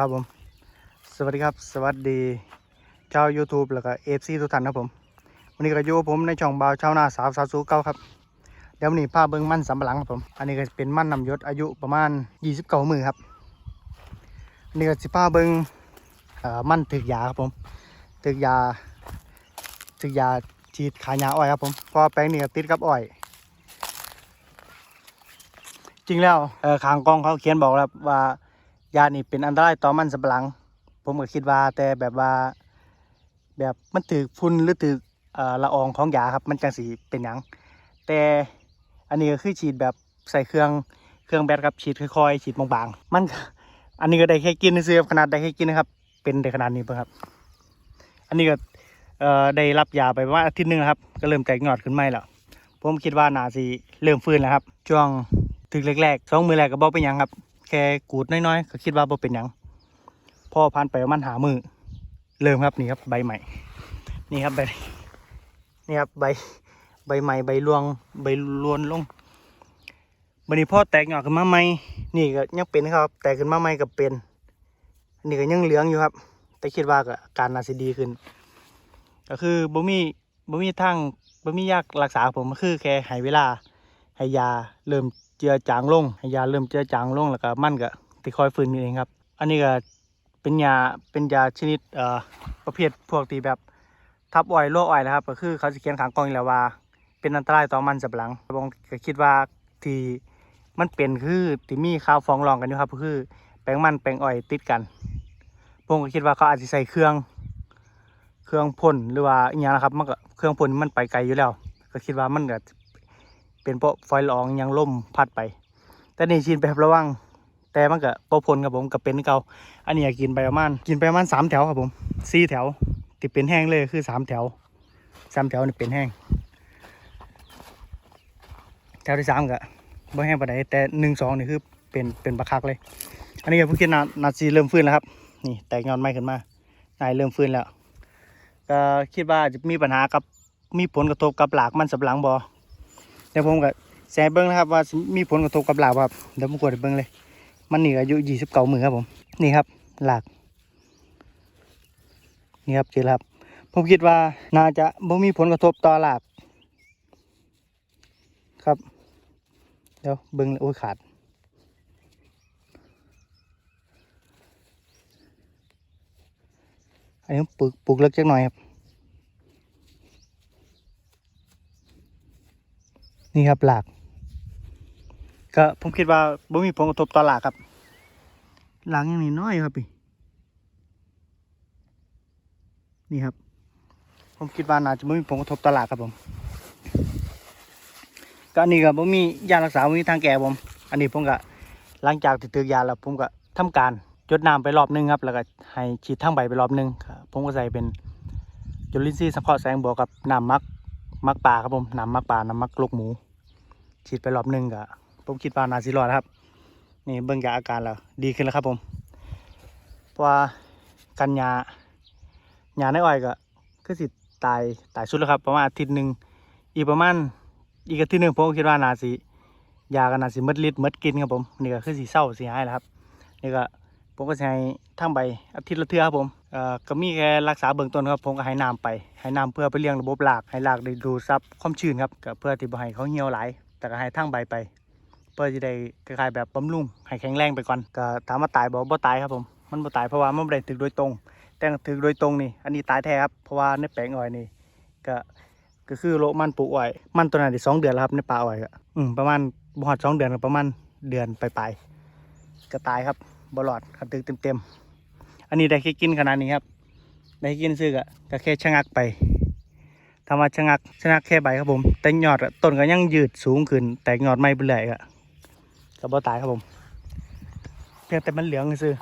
ครับผม สวัสดีครับ สวัสดีชาว YouTube แล้วก็เอฟซีทุกท่านครับผม วันนี้ก็อยู่กับผมในช่องบาวชาวนาสาวสาวสูเก้าครับ เดี๋ยววันนี้พาเบิ้งมันสำปะหลังครับผม อันนี้ก็เป็นมันนำยศอายุประมาณ 29มือครับอันนี้ก็สิพาเบิ้งเอ่อมันถึกยาครับผมถึกยาถึกยาฉีดขายาอ้อยครับผมเพราะแปลงนี้ก็ติดกับอ้อย จริงแล้วเอ่อขางกล้องเขาเขียนบอกแล้วว่า ยานี่เป็นอันตรายต่อมันสำปะหลัง ผมก็คิดว่าแต่แบบว่า แบบมันถือฝุ่นหรือถือเอ่อละอองของยาครับ มันจังสีเป็นหยัง แต่อันนี้ก็คือฉีดแบบใส่เครื่องเครื่องแบตครับฉีดค่อยๆฉีดบางๆมัน อันนี้ก็ได้แค่กินซื้อขนาดได้แค่กินนะครับ เป็นได้ขนาดนี้เพิ่งครับ อันนี้ก็เอ่อได้รับยาไปประมาณอาทิตย์หนึงแล้วครับ ก็เริ่มแตกยอดขึ้นใหม่แล้วผมคิดว่านาสีเริ่มฟื้นแล้วครับช่วงถึงแรกๆสองมือแรกก็บอกเป็นหยังครับ แค่กูดน้อยๆก็คิดว่าบ่เป็นหยังพอผ่านไปประมาณหามือเริ่มครับนี่ครับใบใหม่ นี่ครับใบนี่ครับใบใบใหม่ใบรวงใบรวนลงบันนี้พ่อแตกหยอดขึ้นมาใหม่นี่ก็ยังเป็นครับ แตกขึ้นมาใหม่ก็เป็นนี่ก็ยังเหลืองอยู่ครับ แต่คิดว่าก็การน่าสิดีขึ้น ก็คือบ่มีบ่มีทางบ่มียากรักษาผมก็คือแค่ให้เวลา ให้ยาเริ่มเจือจางลงให้ยาเริ่มเจือจางลงแล้วก็มันก็ติคอยฟื้นเองครับ อันนี้ก็เป็นยาเป็นยาชนิดเอ่อประเภทพวกที่แบบทับอ้อยโรคอ้อยนะครับ ก็คือเขาจะเขียนขางกองอยู่แล้วว่า เป็นอันตรายต่อมันสับหลังผมก็คิดว่าที่มันเป็นคือที่มีข่าวฟองรองกันอยู่ครับก็คือแปลงมันแปลงอ้อยติดกันผมก็คิดว่าเขาอาจจะใส่เครื่องเครื่องพ่นหรือว่าอย่างนะครับมันก็เครื่องพ่นมันไปไกลอยู่แล้ว ก็คิดว่ามันก็ เป็นเพราะไฟลองยังล่มพัดไป แต่นี่ชินแบบระวัง แต่มันก็บ่พ่นครับผมก็เป็นเก่าอันนี้กินไปประมาณกินไปประมาณสามแถวครับผมสี่แถวที่เป็นแห้งเลยคือสามแถวสามแถวนี่เป็นแห้ง แถวที่สามก็บ่แห้งปานใดแต่หนึ่งสองนี่คือเป็นเป็นบักคักเลย อันนี้ก็เพิ่งกินนานาซีเริ่มฟื้นแล้วครับ นี่แตกยอดไม้ขึ้นมานายเริ่มฟื้นแล้ว ก็คิดว่าจะมีปัญหากับมีผลกระทบกับหลากมันสับหลังบอ เดี๋ยวผมก็แซมเบิ้งนะครับว่ามีผลกระทบกับหลากบ่ครับเดี๋ยวผมกดเบิ้งเลย มันนี่อายุยี่สิบเก้ามือครับผมนี่ครับหลากนี่ครับเจอครับ ผมคิดว่าน่าจะบ่มีผลกระทบต่อหลากครับเดี๋ยวเบิ้งโอ้ยขาดอันนี้ปลูกปลูกเล็กจักหน่อยครับ นี่ครับหลาก ก็ผมคิดว่าบ่มีผลกระทบต่อหลากครับ หลากยังนี่น้อยครับพี่นี่ครับ ผมคิดว่าน่าจะไม่มีผลกระทบต่อหลากครับผมก็อันนี้ก็บ่มียารักษาบ่มีทางแก้ผม อันนี้ผมก็หลังจากที่ถือยาแล้วผมก็ทำการจดน้ำไปรอบนึงครับ แล้วก็ให้ฉีดทั้งใบไปรอบนึงครับผมก็ใส่เป็นจุลินทรีย์สังเคราะห์แสงบวกกับน้ำมักมักปลาครับผมน้ำมักปลาน้ำมักลูกหมู ฉีดไปรอบหนึ่งก็ผมคิดว่านาสิรอดครับ นี่เบิ่งจากอาการแล้วดีขึ้นแล้วครับผมเพราะว่ากันยาหยาในอ้อยก็คือสิตายตายสุดแล้วครับ ประมาณอาทิตย์หนึ่งอีกประมาณอีกอาทิตย์หนึ่งผมก็คิดว่านาสิยากันนาสิมดฤทธิ์มดกินครับผมนี่ก็คือสีเศร้าสีหายแล้วครับนี่ก็ผมก็ให้ทั้งใบอาทิตย์ละเทื่อครับผมเอ่อก็มีแค่รักษาเบื้องต้นครับผมก็ให้น้ำไปให้น้ำเพื่อไปเลี้ยงระบบรากให้รากได้ดูดซับความชื้นครับก็เพื่อที่บ่ให้เขาเหี่ยวหลาย แต่ก็ให้ทั้งใบไป เพื่อจะได้คล้ายๆแบบบำรุงให้แข็งแรงไปก่อนก็ถามว่าตายบ่บ่ตายครับผมมันบ่ตายเพราะว่ามันบ่ได้ถึกโดยตรง แต่ถึกโดยตรงนี่อันนี้ตายแท้ครับเพราะว่าในแปลงอ้อยนี่ก็ก็คือโลมันปลูกอ้อยมันตัวนั้นได้สองเดือนแล้วครับในป่าอ้อยก็อืมประมาณบ่ฮอดสองเดือนก็ประมาณเดือนปลายๆก็ตายครับบ่รอดคันตึกเต็มๆอันนี้ได้แค่กินขนาดนี้ครับได้กินซื้อก็ก็แค่ชะงักไป ทำมาชะงักชะงักแค่ใบครับผม แต่ยอดต้นก็ยังยืดสูงขึ้น แตกยอดไม่เปเรื่อยก็ก็บ่ตายครับผมเพียงแต่มันเหลืองซื้อ